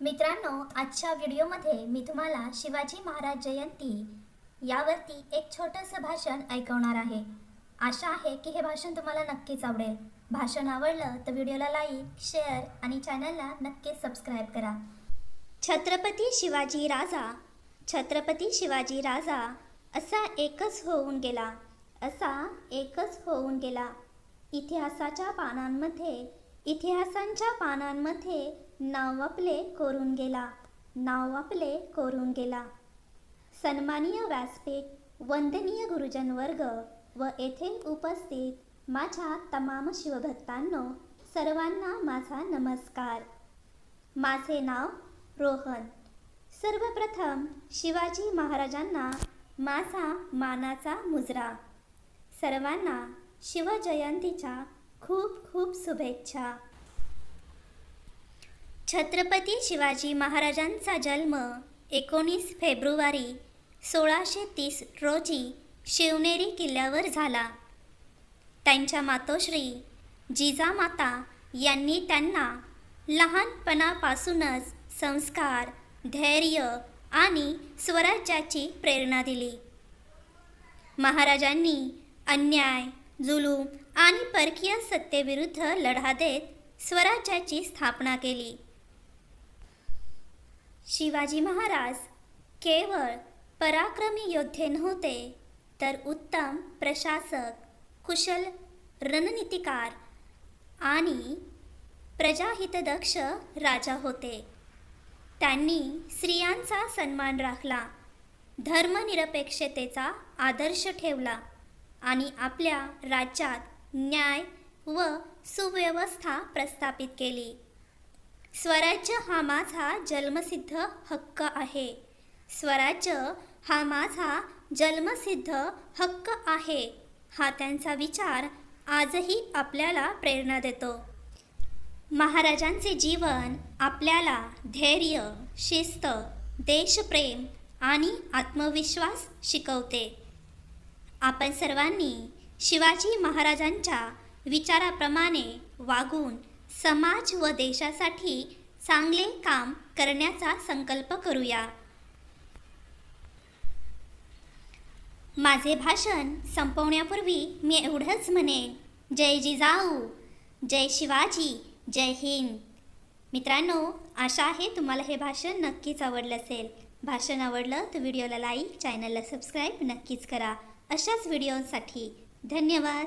मित्रांनो आजच्या व्हिडिओमध्ये मी तुम्हाला शिवाजी महाराज जयंती यावरती एक छोटंसं भाषण ऐकवणार आहे. आशा आहे की हे भाषण तुम्हाला नक्कीच आवडेल. भाषण आवडलं तर व्हिडिओला लाईक शेअर आणि चॅनलला नक्कीच सबस्क्राईब करा. छत्रपती शिवाजी राजा छत्रपती शिवाजी राजा असा एकच होऊन गेला असा एकच होऊन गेला. इतिहासाच्या पानांमध्ये इतिहासांच्या पानांमध्ये नाव आपले कोरून गेला. नाव आपले कोरून गेला. सन्मानीय व्यासपीठ वंदनीय गुरुजन वर्ग व येथे उपस्थित माझ्या तमाम शिवभक्तांनो सर्वांना माझा नमस्कार. माझे नाव रोहन. सर्वप्रथम शिवाजी महाराजांना माझा मानाचा मुजरा. सर्वांना शिवजयंतीच्या खूप खूप शुभेच्छा. छत्रपती शिवाजी महाराजांचा जन्म एकोणीस फेब्रुवारी सोळाशे तीस रोजी शिवनेरी किल्ल्यावर झाला. त्यांच्या मातोश्री जिजामाता यांनी त्यांना लहानपणापासूनच संस्कार धैर्य आणि स्वराज्याची प्रेरणा दिली. महाराजांनी अन्याय जुलूम आणि परकीय सत्तेविरुद्ध लढा देत स्वराज्याची स्थापना केली. शिवाजी महाराज केवळ पराक्रमी योद्धे नव्हते तर उत्तम प्रशासक कुशल रणनीतिकार आणि प्रजाहितदक्ष राजा होते. त्यांनी स्त्रियांचा सन्मान राखला धर्मनिरपेक्षतेचा आदर्श ठेवला. आणि आपल्या राज्यात न्याय व सुव्यवस्था प्रस्थापित केली. स्वराज्य हा माझा जन्मसिद्ध हक्क आहे. स्वराज्य हा माझा जन्मसिद्ध हक्क आहे हा त्यांचा विचार आजही आपल्याला प्रेरणा देतो. महाराजांचे जीवन आपल्याला धैर्य शिस्त देशप्रेम आणि आत्मविश्वास शिकवते. आपण सर्वांनी शिवाजी महाराजांच्या विचाराप्रमाणे वागून समाज व देशासाठी चांगले काम करण्याचा संकल्प करूया. माझे भाषण संपवण्यापूर्वी मी एवढंच म्हणेन. जय जिजाऊ जय शिवाजी जय हिंद. मित्रांनो आशा आहे तुम्हाला हे भाषण नक्कीच आवडलं असेल. भाषण आवडलं तर व्हिडिओला लाईक चॅनलला सबस्क्राईब नक्कीच करा. अशाच व्हिडिओसाठी धन्यवाद.